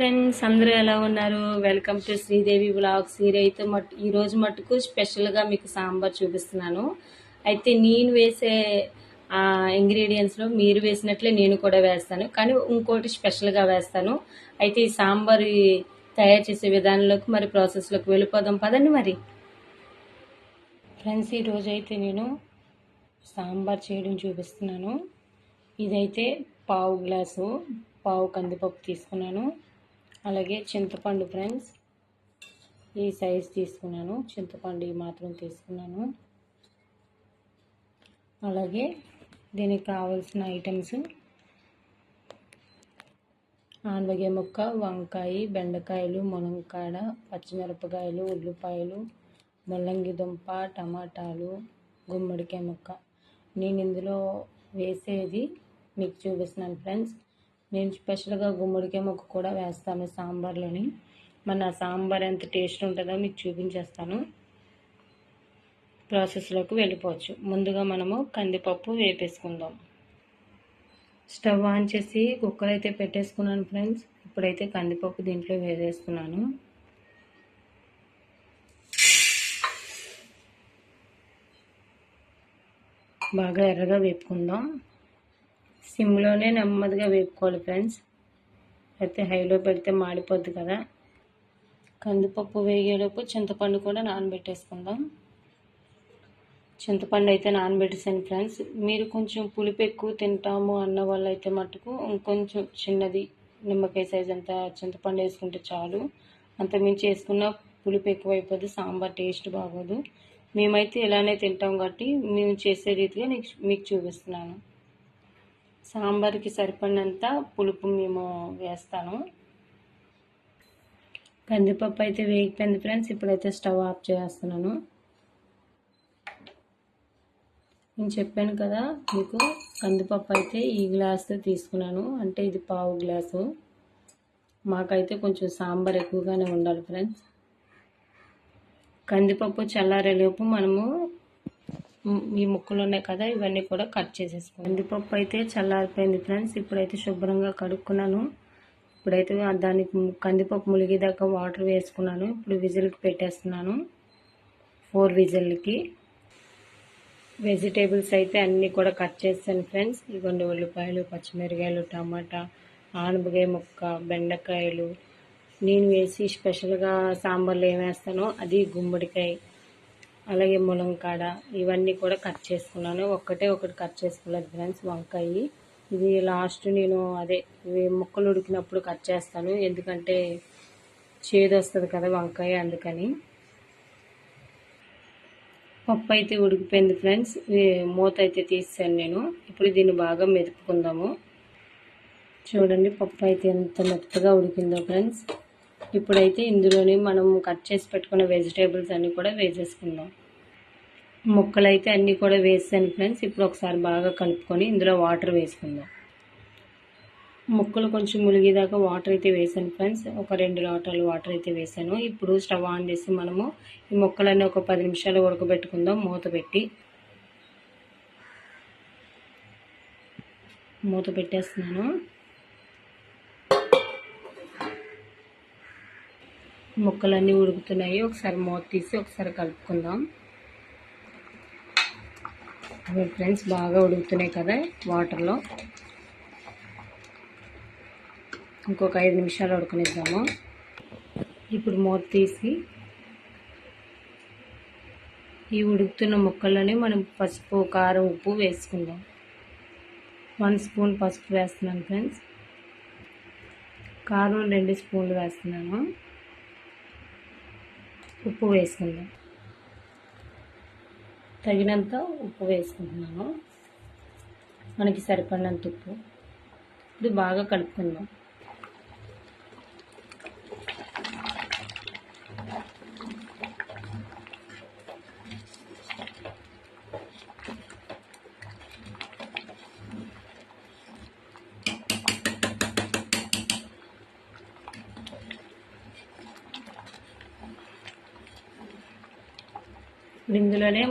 Friends అందరూ ఎలా ఉన్నారు? వెల్కమ్ టు శ్రీదేవి బ్లాగ్స్ ఈరైతే మట్ ఈరోజు మట్టుకు స్పెషల్గా మీకు సాంబార్ చూపిస్తున్నాను. అయితే నేను వేసే ఇంగ్రీడియంట్స్లో మీరు వేసినట్లే నేను కూడా వేస్తాను. కానీ ఇంకోటి స్పెషల్గా వేస్తాను. అయితే ఈ సాంబార్ తయారు చేసే విధానంలోకి మరి ప్రాసెస్లోకి వెళ్ళిపోదాం. పదండి మరి. ఫ్రెండ్స్ ఈరోజు అయితే నేను సాంబార్ చేయడం చూపిస్తున్నాను. ఇదైతే పావు గ్లాసు పావు కందిపప్పు తీసుకున్నాను. అలాగే చింతపండు ఫ్రెండ్స్. ఈ సైజ్ తీసుకున్నాను. చింతపండు ఈ మాత్రం తీసుకున్నాను. అలాగే దీనికి కావాల్సిన ఐటమ్స్. ఆనవగే ముక్క వంకాయ బెండకాయలు మునక్కాడ పచ్చిమిరపకాయలు ఉల్లిపాయలు ముల్లంగి దుంప టమాటాలు గుమ్మడికాయ ముక్క. నేను ఇందులో వేసేది మీకు చూపిస్తున్నాను ఫ్రెండ్స్. నేను స్పెషల్గా గుమ్మడికాయ ముక్క కూడా వేస్తాను సాంబార్లోని. మన సాంబార్ ఎంత టేస్ట్ ఉంటుందో మీకు చూపించేస్తాను. ప్రాసెస్లోకి వెళ్ళిపోవచ్చు. ముందుగా మనము కందిపప్పు వేపేసుకుందాం. స్టవ్ ఆన్ చేసి కుక్కర్ అయితే పెట్టేసుకున్నాను ఫ్రెండ్స్ ఇప్పుడైతే కందిపప్పు దీంట్లో వేసేస్తున్నాను. బాగా ఎర్రగా వేపుకుందాం. సిమ్లోనే నెమ్మదిగా వేపుకోవాలి ఫ్రెండ్స్. అయితే హైలో పెడితే మాడిపోద్ది కదా. కందిపప్పు వేగేలోపు చింతపండు కూడా నానబెట్టేసుకుందాం. చింతపండు అయితే నానబెట్టేసాను ఫ్రెండ్స్. మీరు కొంచెం పులుపు ఎక్కువ తింటాము అన్న వాళ్ళు అయితే మటుకు ఇంకొంచెం చిన్నది నిమ్మకాయ సైజ్ అంత చింతపండు వేసుకుంటే చాలు. అంత మించి వేసుకున్న పులుపు ఎక్కువైపోద్ది సాంబార్ టేస్ట్ బాగోదు. మేమైతే ఇలానే తింటాం కాబట్టి మేము చేసే రీతిగా నీకు మీకు చూపిస్తున్నాను. సాంబార్కి సరిపడినంత పులుపు మేము వేస్తాను. కందిపప్పు అయితే వేగిపోయింది ఫ్రెండ్స్. ఇప్పుడైతే స్టవ్ ఆఫ్ చేస్తున్నాను. నేను చెప్పాను కదా మీకు కందిపప్పు అయితే ఈ గ్లాస్తో తీసుకున్నాను. అంటే ఇది పావు గ్లాసు. మాకైతే కొంచెం సాంబార్ ఎక్కువగానే ఉండాలి ఫ్రెండ్స్. కందిపప్పు చల్లారేలోపు మనము ఈ ముక్కలు ఉన్నాయి కదా ఇవన్నీ కూడా కట్ చేసేసుకోండి కందిపప్పు అయితే చల్లారిపోయింది ఫ్రెండ్స్. ఇప్పుడైతే శుభ్రంగా కడుక్కున్నాను. ఇప్పుడైతే దానికి కందిపప్పు ములిగేదాకా వాటర్ వేసుకున్నాను. ఇప్పుడు విజిల్కి పెట్టేస్తున్నాను. ఫోర్ విజిల్కి. వెజిటేబుల్స్ అయితే అన్నీ కూడా కట్ చేస్తాను ఫ్రెండ్స్. ఇదిగోండి ఉల్లిపాయలు పచ్చిమిరకాయలు టమాటా ఆనపకాయ ముక్క బెండకాయలు. నేను వేసి స్పెషల్గా సాంబార్లో ఏం వేస్తానో అది గుమ్మడికాయ. అలాగే ములంకాడ ఇవన్నీ కూడా కట్ చేసుకున్నాను. ఒక్కటే ఒకటి కట్ చేసుకోలేదు ఫ్రెండ్స్ వంకాయ. ఇది లాస్ట్ నేను అదే ఇవి ముక్కలు ఉడికినప్పుడు కట్ చేస్తాను. ఎందుకంటే చేదు వస్తుంది కదా వంకాయ అందుకని. పప్పు అయితే ఉడికిపోయింది ఫ్రెండ్స్. మూత అయితే తీసాను నేను. ఇప్పుడు దీన్ని బాగా మెదుపుకుందాము. చూడండి పప్పు అయితే ఎంత మెత్తగా ఉడికిందో ఫ్రెండ్స్. ఇప్పుడైతే ఇందులోని మనం కట్ చేసి పెట్టుకున్న వెజిటేబుల్స్ అన్నీ కూడా వేసేసుకుందాం. ముక్కలు అయితే అన్నీ కూడా వేసాను ఫ్రెండ్స్. ఇప్పుడు ఒకసారి బాగా కలుపుకొని ఇందులో వాటర్ వేసుకుందాం. ముక్కలు కొంచెం ములిగేదాకా వాటర్ అయితే వేసాను ఫ్రెండ్స్. ఒక రెండు లోటాలు వాటర్ అయితే వేసాను. ఇప్పుడు స్టవ్ ఆన్ చేసి మనము ఈ ముక్కలన్నీ ఒక పది నిమిషాలు ఉడకబెట్టుకుందాం. మూత పెట్టి మూత పెట్టేస్తున్నాను. ముక్కలన్నీ ఉడుకుతున్నాయి. ఒకసారి మూత తీసి ఒకసారి కలుపుకుందాం. ఫ్రెండ్స్ బాగా ఉడుకుతున్నాయి కదా వాటర్లో. ఇంకొక ఐదు నిమిషాలు ఉడకనిద్దాము. ఇప్పుడు మూత తీసి ఈ ఉడుకుతున్న ముక్కల్లోనే మనం పసుపు కారం ఉప్పు వేసుకుందాం. వన్ స్పూన్ పసుపు వేస్తున్నాను ఫ్రెండ్స్. కారం రెండు స్పూన్లు వేస్తున్నాను. ఉప్పు వేసుకుందాం. తగినంత ఉప్పు వేసుకుంటున్నాను. మనకి సరిపడినంత ఉప్పు. ఇది బాగా కలుపుకుందాం. ఇందులోనే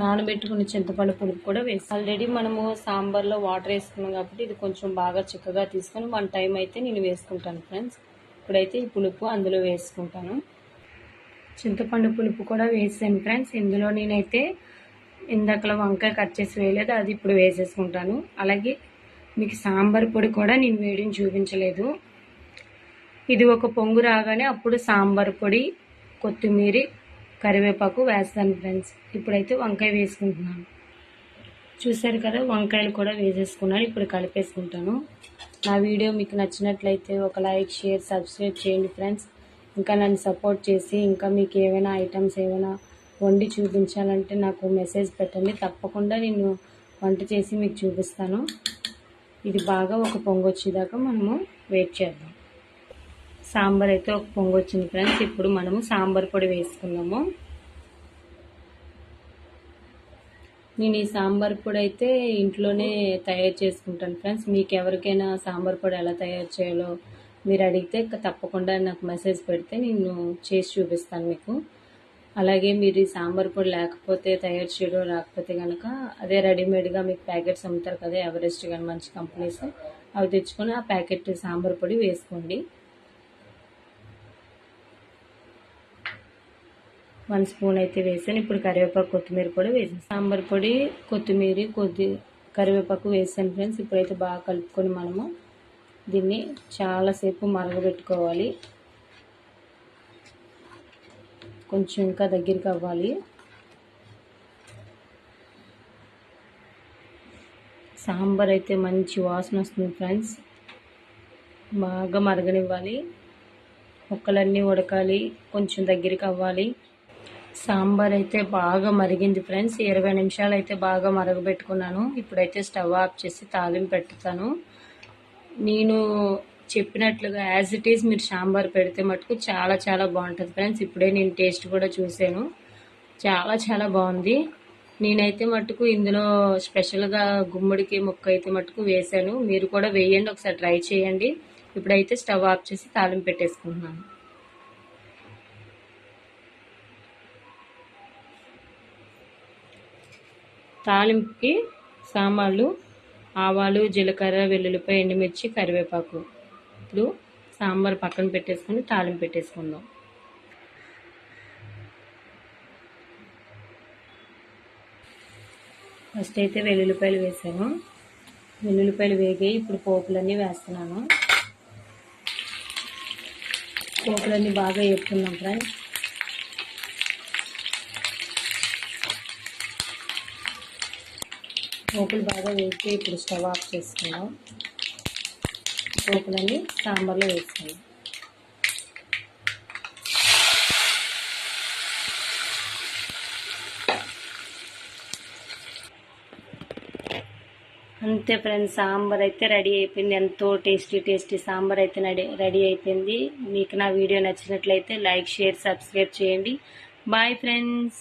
నానబెట్టుకున్న చింతపండు పులుపు కూడా వేసి ఆల్రెడీ మనము సాంబార్లో వాటర్ వేసుకున్నాం కాబట్టి ఇది కొంచెం బాగా చిక్కగా తీసుకొని వన్ టైం అయితే నేను వేసుకుంటాను ఫ్రెండ్స్ ఇప్పుడైతే ఈ పులుపు అందులో వేసుకుంటాను. చింతపండు పులుపు కూడా వేసాను ఫ్రెండ్స్ ఇందులో నేనైతే ఇందాకలో వంకాయ కట్ చేసి వేయలేదు అది ఇప్పుడు వేసేసుకుంటాను. అలాగే మీకు సాంబార్ పొడి కూడా నేను వేయడం చూపించలేదు. ఇది ఒక పొంగు రాగానే అప్పుడు సాంబార్ పొడి కొత్తిమీర కరివేపాకు వేస్తాను ఫ్రెండ్స్. ఇప్పుడైతే వంకాయ వేసుకుంటున్నాను. చూశారు కదా వంకాయలు కూడా వేసేసుకున్నాను. ఇప్పుడు కలిపేసుకుంటాను. నా వీడియో మీకు నచ్చినట్లయితే ఒక లైక్ షేర్ సబ్స్క్రైబ్ చేయండి ఫ్రెండ్స్. ఇంకా నన్ను సపోర్ట్ చేసి ఇంకా మీకు ఏమైనా ఐటమ్స్ ఏమైనా వండి చూపించాలంటే నాకు మెసేజ్ పెట్టండి. తప్పకుండా నేను వంట చేసి మీకు చూపిస్తాను. ఇది బాగా ఒక పొంగొచ్చేదాకా మనము వెయిట్ చేద్దాం. సాంబార్ అయితే ఒక పొంగు వచ్చింది ఫ్రెండ్స్. ఇప్పుడు మనము సాంబార్ పొడి వేసుకుందాము. నేను ఈ సాంబార్ పొడి అయితే ఇంట్లోనే తయారు చేసుకుంటాను ఫ్రెండ్స్. మీకు ఎవరికైనా సాంబార్ పొడి ఎలా తయారు చేయాలో మీరు అడిగితే తప్పకుండా నాకు మెసేజ్ పెడితే నేను చేసి చూపిస్తాను మీకు. అలాగే మీరు ఈ సాంబార్ పొడి లేకపోతే తయారు చేయడం రాకపోతే కనుక అదే రెడీమేడ్గా మీకు ప్యాకెట్స్ అమ్ముతారు కదా ఎవరెస్ట్ కానీ మంచి కంపెనీస్ అవి తెచ్చుకొని ఆ ప్యాకెట్ సాంబార్ పొడి వేసుకోండి. వన్ స్పూన్ అయితే వేసాను. ఇప్పుడు కరివేపాకు కొత్తిమీర కూడా వేసాను. సాంబార్ పొడి కొత్తిమీర కొద్ది కరివేపాకు వేసాను ఫ్రెండ్స్. ఇప్పుడైతే బాగా కలుపుకొని మనము దీన్ని చాలాసేపు మరగబెట్టుకోవాలి. కొంచెం ఇంకా దగ్గరికి అవ్వాలి. సాంబార్ అయితే మంచి వాసన వస్తుంది ఫ్రెండ్స్. బాగా మరగనివ్వాలి. ముక్కలన్నీ ఉడకాలి. కొంచెం దగ్గరికి అవ్వాలి. సాంబార్ అయితే బాగా మరిగింది ఫ్రెండ్స్. ఇరవై నిమిషాలు అయితే బాగా మరగబెట్టుకున్నాను. ఇప్పుడైతే స్టవ్ ఆఫ్ చేసి తాలింపు పెడతాను. నేను చెప్పినట్లుగా యాజ్ ఇట్ ఈజ్ మీరు సాంబార్ పెడితే మటుకు చాలా చాలా బాగుంటుంది ఫ్రెండ్స్. ఇప్పుడే నేను టేస్ట్ కూడా చూశాను. చాలా చాలా బాగుంది. నేనైతే మటుకు ఇందులో స్పెషల్గా గుమ్మడికి ముక్క అయితే మటుకు వేశాను. మీరు కూడా వేయండి. ఒకసారి ట్రై చేయండి. ఇప్పుడైతే స్టవ్ ఆఫ్ చేసి తాలింపు పెట్టేసుకుంటున్నాను. తాలింపుకి సామాన్లు ఆవాలు జీలకర్ర వెల్లుల్లిపాయ ఎండుమిర్చి కరివేపాకు ఇప్పుడు సాంబార్ పక్కన పెట్టేసుకొని తాలింపు పెట్టేసుకుందాం. ఫస్ట్ అయితే వెల్లుల్లిపాయలు వేసాను. వెల్లుల్లిపాయలు వేగాయి ఇప్పుడు పోపులన్నీ వేస్తున్నాను. పోపులన్నీ బాగా వేపుకున్నాం ఫ్రెండ్స్. పోపులు బాగా వేసి ఇప్పుడు స్టవ్ ఆఫ్ చేసుకుందాం. పోపులన్నీ సాంబార్లో వేసుకుందాం. అంతే ఫ్రెండ్స్ సాంబార్ అయితే రెడీ అయిపోయింది. ఎంతో టేస్టీ టేస్టీ సాంబార్ అయితే రెడీ రెడీ అయిపోయింది. మీకు నా వీడియో నచ్చినట్లయితే లైక్ షేర్ సబ్స్క్రైబ్ చేయండి. Bye friends.